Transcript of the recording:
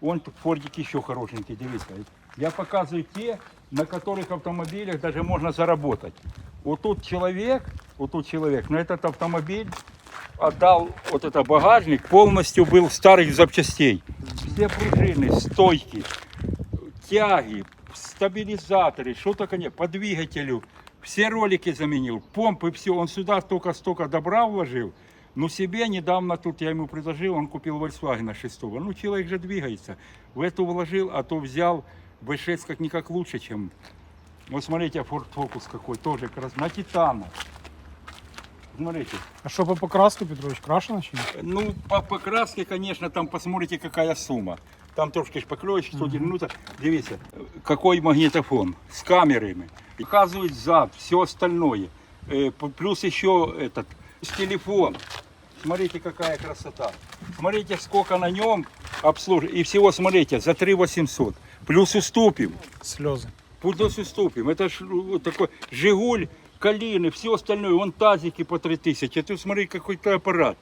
Вон тут фордики еще хорошенькие, дивіться. Я показываю те, на которых автомобилях даже можно заработать. Вот тут человек, вот тут человек, на этот автомобиль отдал вот это багажник, полностью был старых запчастей. Все пружины, стойки, тяги, стабилизаторы, что только нет, по двигателю. Все ролики заменил, помпы, все. Он сюда только столько добра вложил. Ну, себе недавно тут я ему предложил, он купил Volkswagen 6. Ну, человек же двигается. В эту вложил, а то взял V6 как-никак лучше, чем... Вот смотрите, Ford Focus какой, тоже крас... на титанах. Смотрите. А що по покраску, Петрович, крашено ні? Ну, по покраске, конечно, там посмотрите, какая сумма. Там трошки шпаклевочки, 190. Дивіться, какой магнитофон с камерами. Показывает зад, все остальное. Э, Плюс еще этот телефон. Смотрите, какая красота. Смотрите, сколько на нем обслуживания. И всего, смотрите, за 3 800. Плюс уступим. Сльози. Плюс уступим. Это ж вот такой Жигуль, Калины, все остальное. Вон тазики по 3000. А ты смотри, какой-то аппарат.